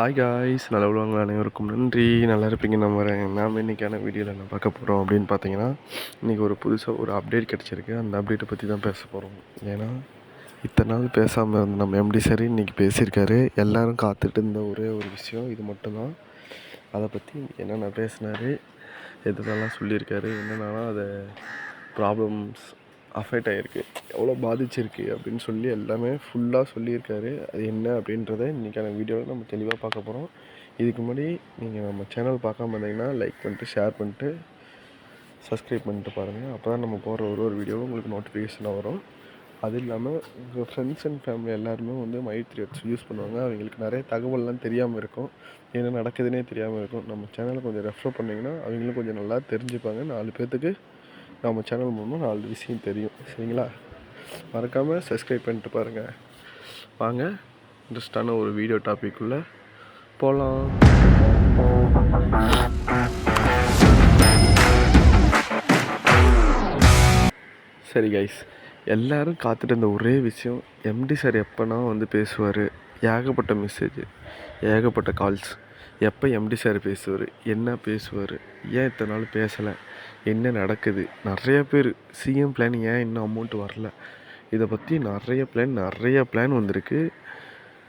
Hi guys நல்ல உள்ளவங்க அனைவருக்கும் நன்றி. நல்லா இருப்பீங்க நம்புறேன். நாம் இன்றைக்கான வீடியோவில் என்ன பார்க்க போகிறோம் அப்படின்னு பார்த்தீங்கன்னா இன்றைக்கி ஒரு புதுசாக ஒரு அப்டேட் கிடச்சிருக்கு. அந்த அப்டேட்டை பற்றி தான் பேச போகிறோம் ஏன்னா இத்தனை நாள் பேசாமல் இருந்த நம்ம எம்டி சார் இன்றைக்கி பேசியிருக்காரு. எல்லாரும் காத்துட்டு இருந்த ஒரே ஒரு விஷயம் இது மட்டும்தான். அதை பற்றி என்னென்ன பேசினார் எதுனெல்லாம் சொல்லியிருக்காரு என்னென்னா அதை ப்ராப்ளம்ஸ் அஃபெக்ட் ஆகிருக்கு எவ்வளோ பாதிச்சிருக்கு அப்படின்னு சொல்லி எல்லாமே ஃபுல்லாக சொல்லியிருக்காரு. அது என்ன அப்படின்றத இன்றைக்கான வீடியோவில் நம்ம தெளிவாக பார்க்க போகிறோம் இதுக்கு முன்னாடி நீங்கள் நம்ம சேனல் பார்க்காம இருந்தீங்கன்னா லைக் பண்ணிட்டு ஷேர் பண்ணிட்டு சப்ஸ்கிரைப் பண்ணிட்டு பாருங்கள் அப்போ தான் நம்ம போகிற ஒரு ஒரு வீடியோவும் உங்களுக்கு நோட்டிஃபிகேஷனாக வரும். அது இல்லாமல் உங்கள் ஃப்ரெண்ட்ஸ் அண்ட் ஃபேமிலி எல்லாருமே வந்து மை த்ரீ யூஸ் பண்ணுவாங்க. அவங்களுக்கு நிறைய தகவல்லாம் தெரியாமல் இருக்கும். என்ன நடக்குதுன்னே தெரியாமல் இருக்கும். நம்ம சேனலை கொஞ்சம் ரெஃபர் பண்ணிங்கன்னா அவங்களும் கொஞ்சம் நல்லா தெரிஞ்சுப்பாங்க. நாலு பேர்த்துக்கு நம்ம சேனல் மூலமாக நாலு விஷயம் தெரியும் சரிங்களா? மறக்காமல் சப்ஸ்கிரைப் பண்ணிட்டு பாருங்கள் வாங்க இன்ட்ரெஸ்டான ஒரு வீடியோ டாப்பிக்குள்ளே போகலாம் சரி கைஸ் எல்லோரும் காத்துட்டு இருந்த ஒரே விஷயம் எம்டி சார் எப்போனா வந்து பேசுவார்? ஏகப்பட்ட மெசேஜ் ஏகப்பட்ட கால்ஸ் எப்போ எம்டி சார் பேசுவார்? என்ன பேசுவார்? ஏன் இத்தனை நாள் பேசலை? என்ன நடக்குது? நிறைய பேர் சிஎம் பிளான் ஏன் இன்னும் அமௌண்ட் வரல? இதை பற்றி நிறைய பிளான் நிறைய பிளான் வந்திருக்கு.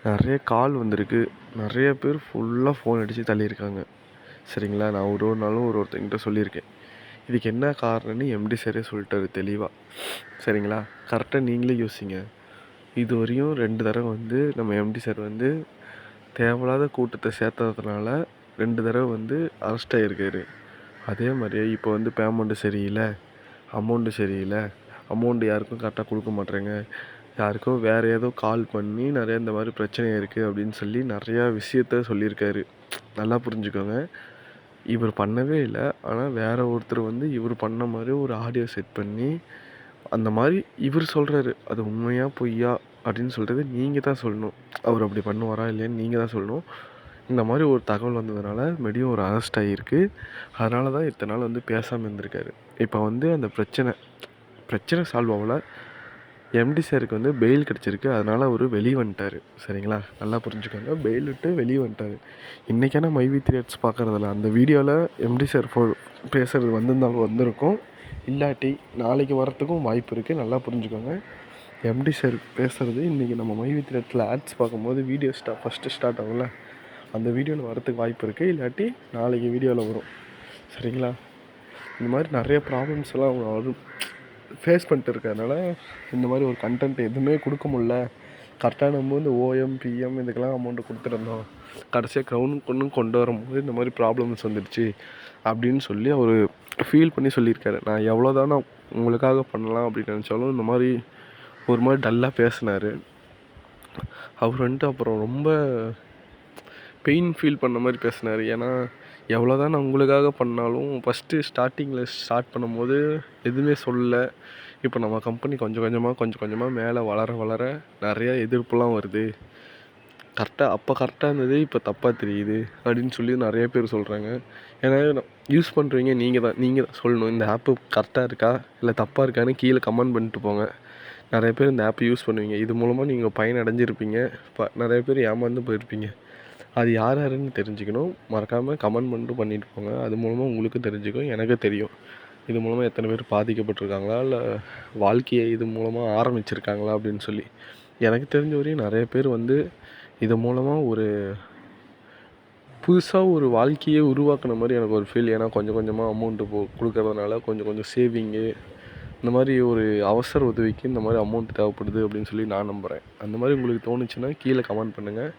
நிறைய கால் வந்திருக்கு. நிறைய பேர் ஃபுல்லாக ஃபோன் அடித்து தள்ளியிருக்காங்க. சரிங்களா? நான் ஒரு ஒரு நாளும் ஒரு ஒருத்தங்கிட்ட சொல்லியிருக்கேன். இதுக்கு என்ன காரணம்னு எம்டி சாரே சொல்லிட்டாரு தெளிவாக சரிங்களா? கரெக்டாக நீங்களே யோசிங்க. இது வரையும் ரெண்டு தடவை வந்து நம்ம எம்டி சார் வந்து தேவையில்லாத கூட்டத்தை சேர்த்ததுனால ரெண்டு தடவை வந்து அரெஸ்ட் ஆகியிருக்காரு அதே மாதிரியே இப்போ வந்து பேமெண்ட்டு சரியில்லை அமௌண்ட்டு சரியில்லை அமௌண்ட்டு யாருக்கும் கரெக்டாக கொடுக்க மாட்றாங்க யாருக்கோ வேறு ஏதோ கால் பண்ணி நிறைய இந்த மாதிரி பிரச்சனை இருக்குது அப்படின்னு சொல்லி நிறையா விஷயத்த சொல்லியிருக்காரு. நல்லா புரிஞ்சுக்கோங்க. இவர் பண்ணவே இல்லை. ஆனால் வேறு ஒருத்தர் வந்து இவர் பண்ண மாதிரி ஒரு ஆடியோ செட் பண்ணி அந்த மாதிரி இவர் சொல்கிறாரு அது உண்மையாக பொய்யா அப்படின்னு சொல்கிறது நீங்கள் தான் சொல்லணும். அவர் அப்படி பண்ணுவாரா இல்லையான்னு நீங்கள் தான் சொல்லணும். இந்த மாதிரி ஒரு தகவல் வந்ததுனால மெடியும் ஒரு அரெஸ்ட் ஆகியிருக்கு அதனால தான் இத்தனை நாள் வந்து பேசாமல் இருந்திருக்காரு. இப்போ வந்து அந்த பிரச்சனை பிரச்சனை சால்வ் ஆகலை. எம்டி சாருக்கு வந்து பெயில் கிடச்சிருக்கு. அதனால் அவர் வெளியே வந்துட்டார். சரிங்களா? நல்லா புரிஞ்சுக்கோங்க. பெயில் விட்டு வெளியே வந்துட்டார். இன்றைக்கான மைவி த்ரீட்ஸ் பார்க்குறதில்ல அந்த வீடியோவில் எம்டி சார் ஃபோ பேசுகிறது வந்திருந்தாலும் வந்திருக்கும். இல்லாட்டி நாளைக்கு வரத்துக்கும் வாய்ப்பு இருக்குது நல்லா புரிஞ்சுக்கோங்க. எம்டி சார் பேசுகிறது இன்றைக்கி நம்ம மைவி த்ரீட்ஸில் ஆட்ஸ் பார்க்கும்போது வீடியோ ஸ்டா ஃபஸ்ட்டு ஸ்டார்ட் ஆகும்ல? அந்த வீடியோவில் வரத்துக்கு வாய்ப்பு இருக்குது இல்லாட்டி நாளைக்கு வீடியோவில் வரும். சரிங்களா? இந்த மாதிரி நிறைய ப்ராப்ளம்ஸ் எல்லாம் அவங்க வரும் ஃபேஸ் பண்ணிட்டு இருக்கிறதுனால இந்த மாதிரி ஒரு கண்டென்ட் எதுவுமே கொடுக்க முடில கரெக்டாக நம்ம வந்து ஓஎம் பிஎம் இதுக்கெல்லாம் அமௌண்ட்டு கொடுத்துருந்தோம். கடைசியாக க்ரௌண்ட் கொண்டு கொண்டு வரும்போது இந்த மாதிரி ப்ராப்ளம்ஸ் வந்துடுச்சு அப்படின்னு சொல்லி அவர் ஃபீல் பண்ணி சொல்லியிருக்காரு. நான் எவ்வளோ தான் நான் உங்களுக்காக பண்ணலாம் அப்படின்னு நினச்சாலும் இந்த மாதிரி ஒரு மாதிரி டல்லாக பேசினார். அவர் வந்துட்டு அப்புறம் ரொம்ப பெயின் ஃபீல் பண்ண மாதிரி பேசினார். ஏன்னா எவ்வளோ தான் நான் உங்களுக்காக பண்ணாலும் ஃபஸ்ட்டு ஸ்டார்டிங்கில் ஸ்டார்ட் பண்ணும்போது எதுவுமே சொல்லலை. இப்போ நம்ம கம்பெனி கொஞ்சம் கொஞ்சமாக கொஞ்சம் கொஞ்சமாக மேலே வளர வளர நிறையா எதிர்ப்புலாம் வருது. கரெக்டாக அப்போ கரெக்டாக இருந்தது இப்போ தப்பாக தெரியுது அப்படின்னு சொல்லி நிறைய பேர் சொல்கிறாங்க ஏன்னா யூஸ் பண்ணுறீங்க நீங்கள் தான் நீங்கள் தான் சொல்லணும். இந்த ஆப்பு கரெக்டாக இருக்கா இல்லை தப்பாக இருக்கான்னு கீழே கமெண்ட் பண்ணிட்டு போங்க. நிறைய பேர் இந்த ஆப்பை யூஸ் பண்ணுவீங்க. இது மூலமாக நீங்கள் பயன் அடைஞ்சிருப்பீங்க இப்போ நிறைய பேர் ஏமாந்து போயிருப்பீங்க. அது யார் யாருன்னு தெரிஞ்சுக்கணும். மறக்காமல் கமெண்ட் மட்டும் பண்ணிட்டு போங்க அது மூலமாக உங்களுக்கும் தெரிஞ்சுக்கும் எனக்கு தெரியும். இது மூலமாக எத்தனை பேர் பாதிக்கப்பட்டிருக்காங்களா? இல்லை வாழ்க்கையை இது மூலமாக ஆரம்பிச்சிருக்காங்களா? அப்படின்னு சொல்லி. எனக்கு தெரிஞ்ச வரையும் நிறைய பேர் வந்து இது மூலமாக ஒரு புதுசாக ஒரு வாழ்க்கையே உருவாக்குன மாதிரி எனக்கு ஒரு ஃபீல் ஏன்னா கொஞ்சம் கொஞ்சமாக அமௌண்ட்டு போ கொடுக்கறதுனால கொஞ்சம் கொஞ்சம் சேவிங்கு இந்த மாதிரி ஒரு அவசர உதவிக்கு இந்த மாதிரி அமௌண்ட் தேவைப்படுது அப்படின்னு சொல்லி நான் நம்புகிறேன் அந்த மாதிரி உங்களுக்கு தோணுச்சுன்னா கீழே கமெண்ட் பண்ணுங்கள்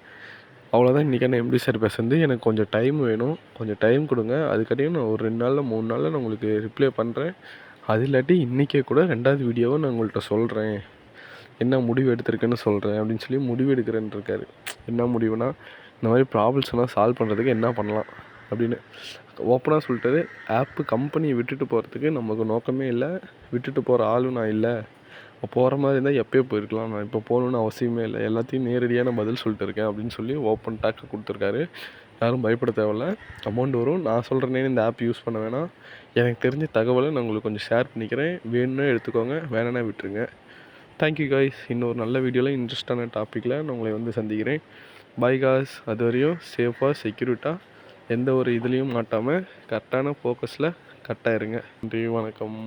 அவ்வளோதான் இன்றைக்கான எம்டி சார் பேசுறது? எனக்கு கொஞ்சம் டைம் வேணும். கொஞ்சம் டைம் கொடுங்க. அதுக்காட்டியும் நான் ஒரு ரெண்டு நாளில் மூணு நாளில் நான் உங்களுக்கு ரிப்ளை பண்ணுறேன் அது இல்லாட்டி இன்றைக்கே கூட ரெண்டாவது வீடியோவை நான் உங்கள்கிட்ட சொல்கிறேன் என்ன முடிவு எடுத்திருக்கேன்னு சொல்கிறேன் அப்படின்னு சொல்லி முடிவு எடுக்கிறேன்னு இருக்காரு. என்ன முடிவுனா இந்த மாதிரி ப்ராப்ளம்ஸ் எல்லாம் சால்வ் பண்ணுறதுக்கு என்ன பண்ணலாம் அப்படின்னு. ஓப்பனாக சொல்லிட்டாரு. ஆப்பு கம்பெனியை விட்டுட்டு போகிறதுக்கு நமக்கு நோக்கமே இல்லை. விட்டுட்டு போகிற ஆளும் நான் இல்லை. போகிற மாதிரி இருந்தால் எப்போயோ போயிருக்கலாம். நான் இப்போ போகணுன்னு அவசியமே இல்லை. எல்லாத்தையும் நேரடியான பதில் சொல்லிட்டு இருக்கேன் அப்படின்னு சொல்லி ஓப்பன் டாக்கு கொடுத்துருக்காரு. யாரும் பயப்பட தேவையில்ல. அமௌண்ட் வரும். நான் சொல்கிறேனே இந்த ஆப் யூஸ் பண்ண வேணாம். எனக்கு தெரிஞ்ச தகவலை நான் உங்களுக்கு கொஞ்சம் ஷேர் பண்ணிக்கிறேன். வேணும்னா எடுத்துக்கோங்க. வேணும்னா விட்டுருங்க. தேங்க்யூ காய்ஸ் இன்னொரு நல்ல வீடியோவில் இன்ட்ரெஸ்டான டாப்பிக்கில் நான் உங்களை வந்து சந்திக்கிறேன். பை காஸ் அது வரையும் சேஃபாக செக்யூரிட்டாக எந்த ஒரு இதுலேயும் மாட்டாமல் கரெக்டான ஃபோக்கஸில் கரெக்டாக இருங்க. நன்றி வணக்கம்.